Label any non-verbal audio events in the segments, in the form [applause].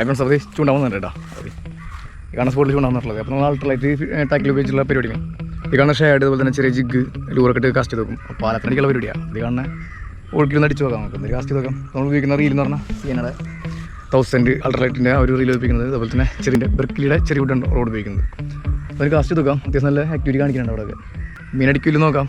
IPhone survey ചൂണ്ടാവുന്നുണ്ട് കേട്ടോ. അത് ഈ കാണുന്ന സ്പോട്ടിൽ ചൂണ്ടാവുന്നുള്ളത് അപ്പോൾ നമ്മൾ ആൾട്ടർലൈറ്റ് ടാക്കിൽ ഉപയോഗിച്ചുള്ള പരിപാടി ഈ കാണുന്ന ഷേഡ് അതുപോലെ തന്നെ ചെറിയ ജിഗ് ലൂറൊക്കെ കാസ്റ്റ് ചെയ്ത് നോക്കും അപ്പോൾ പാലത്തിനടിക്കുള്ള പരിപാടിയാണ് ഇത് കാണുന്ന ഒഴുക്കിൽ അടിച്ച് നോക്കാം നമുക്ക്. കാസ്റ്റ് ചെയ്ത് നോക്കാം നമ്മൾ ഉപയോഗിക്കുന്ന റീൽ എന്ന് പറഞ്ഞാൽ സീനയുടെ തൗസൻഡ് അൾട്രലൈറ്റിന്റെ ഒരു റീൽ ഉപയോഗിക്കുന്നത്. അതുപോലെ തന്നെ ചെറിയ ബ്രിക്കിലിയുടെ ചെറിയ വുഡൻ റോഡ് ഉപയോഗിക്കുന്നത്. അതിന് കാസ്റ്റ് നോക്കാം അത്യാവശ്യം നല്ല ആക്ടിവിറ്റി കാണിക്കുന്നുണ്ട് അവിടെ അവിടെയൊക്കെ മീനടിക്കില്ല നോക്കാം.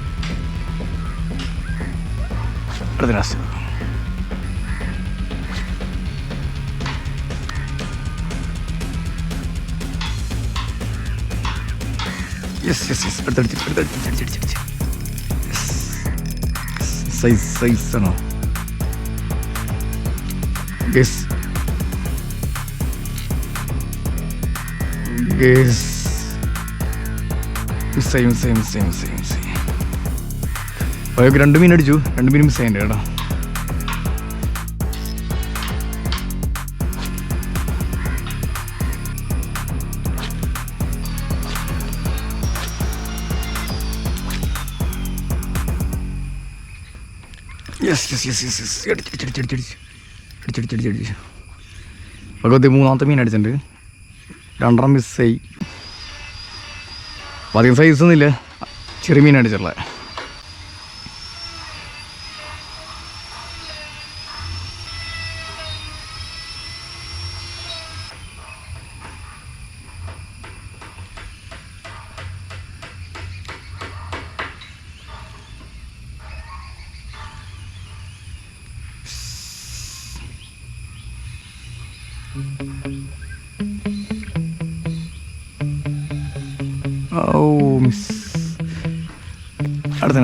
ലാസ്റ്റ് യെസ് യെസ് യെസ് അടുത്തടിച്ച് അടിച്ചടിച്ച് സൈസ് സൈസ് ആണോ യെസ് യെസ് മിസ്സായി മിസ്സായി മിസ്സായി മിസ്സായി മിസ്സായി അതൊക്കെ രണ്ട് മീൻ അടിച്ചു. രണ്ട് മീൻ മിസ് ചെയ്യണ്ട കേട്ടോ. യെസ് ഭഗവതി മൂന്നാമത്തെ മീൻ അടിച്ചിട്ടുണ്ട്. രണ്ടെണ്ണം മിസ്സായി അപ്പം അധികം സൈസ് ഒന്നുമില്ല ചെറിയ മീൻ അടിച്ചിട്ടുള്ളത്. Oh miss. അടുത്ത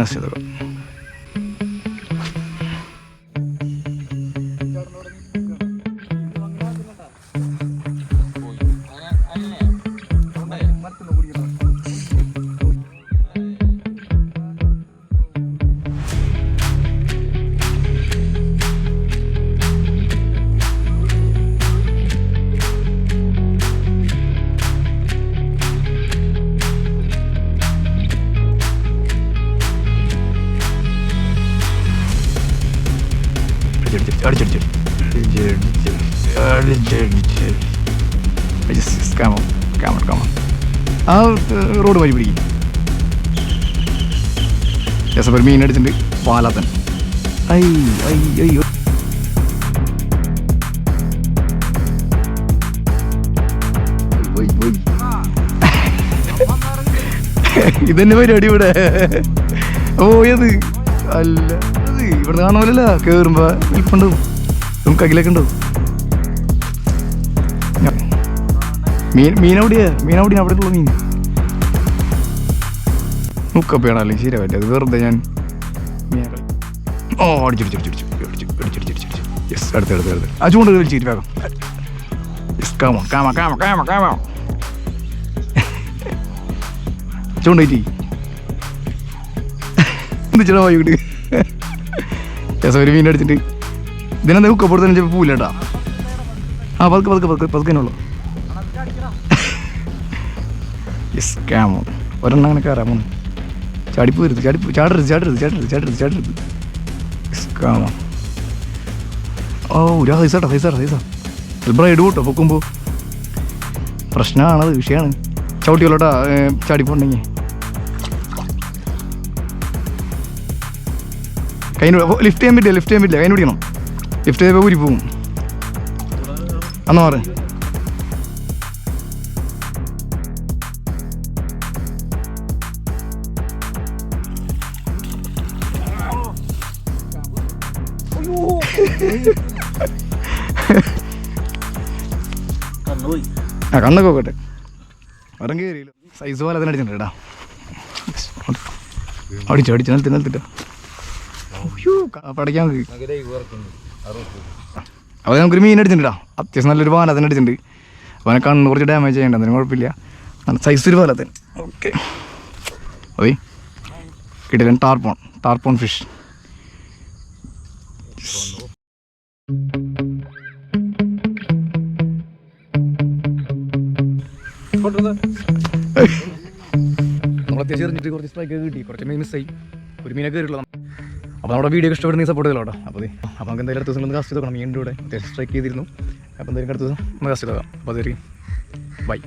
[laughs] റോഡ് വഴി പിടിക്കും യെസ് ഒരു മീൻ അടിച്ചിട്ടുണ്ട് പാലാത്തൻ ഇതന്നെ പരിപാടി ഇവിടെ. പോയത് അല്ല. അത് ഇവിടെ കാണുമല്ല കേറുമ്പോ നിൽപ്പുണ്ടാവും നമുക്ക് അഖിലൊക്കെ ഉണ്ടാവും മീൻ മീനവിടെയാ? മീൻ എവിടെയാ അവിടെ ഉള്ള മീൻ? മുക്കപ്പയാണ് അല്ലെങ്കിൽ ശരിയാവില്ല അത് വെറുതെ ഞാൻ ഓ അടിച്ചടിച്ചടിച്ചടിച്ചു അടിച്ചു അടിച്ചടിച്ചടിച്ചു യെസ് അടുത്ത് അടുത്ത് അടുത്ത്. ആ ചൂണ്ട വേഗം. യെസ് കാമോ കാമോ കാമോ കാമ കാമ വായിട്ട് യെസ് ഒരു മീൻ അടിച്ചിട്ട്. ഇതിനെന്താ ഹുക്കപ്പുറത്ത് പൊടുത്തു പൂല കേട്ടാ ആ പതുക്കെ പതുക്കെ പതുക്കെ പതുക്കെ ഉള്ളു. യെസ് ക്യാമോ ഒരെണ്ണം അങ്ങനെ കയറാൻ പോകുന്നു ചാടിപ്പ് വരുത് ചാടിപ്പ് ചാടരുത് ചാടരുത് ചാടരുത് ചാടരുത് ചാടരുത്. യെസ് ക്യാമോ ഓ ഒരു സൈസാട്ടാ സൈസാട്ടോ സൈസാ ചിലപ്പോൾ ഇടൂ പൊക്കുമ്പോൾ പ്രശ്നമാണത് വിഷയമാണ് ചവിട്ടിയല്ലോട്ടാ ചാടിപ്പോണ്ടെങ്കിൽ കൈ ലിഫ്റ്റ് ചെയ്യാൻ പറ്റില്ല ലിഫ്റ്റ് ചെയ്യാൻ പറ്റില്ല. കൈ പിടിക്കണം. ലിഫ്റ്റ് ചെയ്തപ്പോൾ ഊരി പോകും അന്ന് മാറ് ആ കണ്ണൊക്കെ നോക്കട്ടെ കയറിയില്ല സൈസ് പോലെ അതിനടിച്ചിട്ടുണ്ട് അടിച്ചിട്ടുണ്ട് കേട്ടോ. അടിച്ചു അടിച്ചു. നിലത്തി നിലത്തിട്ടോ. പഠിക്കാൻ അപ്പോൾ നമുക്കൊരു മീൻ അടിച്ചിട്ടുണ്ടാ അത്യാവശ്യം നല്ലൊരു പാല അതിന് അടിച്ചിട്ടുണ്ട്. അപ്പോൾ അവനെ കണ്ണ് കുറച്ച് ഡാമേജ് ചെയ്യേണ്ട അതിന് കുഴപ്പമില്ല. നല്ല സൈസ് ഒരു പാലത്തിന് ഓക്കെ അതെ കിട്ടില്ല ടാർപോൺ ടാർപോൺ ഫിഷ് നമ്മൾ അത്യാവശ്യം എറിഞ്ഞിട്ട് കുറച്ച് സ്ട്രൈക്ക് കിട്ടി. കുറച്ച് മീൻ മിസ്സായി ഒരു മീനൊക്കെ കയറിയുള്ളൂ അപ്പോൾ നമ്മുടെ വീഡിയോ ഇഷ്ടപ്പെടുന്ന സപ്പോർട്ട് ചെയ്തല്ലോ കേട്ടോ. അപ്പോൾ അപ്പോൾ നമുക്ക് എന്തായാലും അടുത്ത ദിവസം ഒന്ന് കാസ്റ്റ് ചെയ്ത് നോക്കണം. മീനിന്റെ ടെസ്റ്റ് സ്ട്രൈക്ക് ചെയ്തിരുന്നു. അപ്പോൾ എന്തായാലും അടുത്ത ദിവസം ഒന്ന് കാസ്റ്റ് ചെയ്ത് അപ്പോൾ അതൊരു ബൈ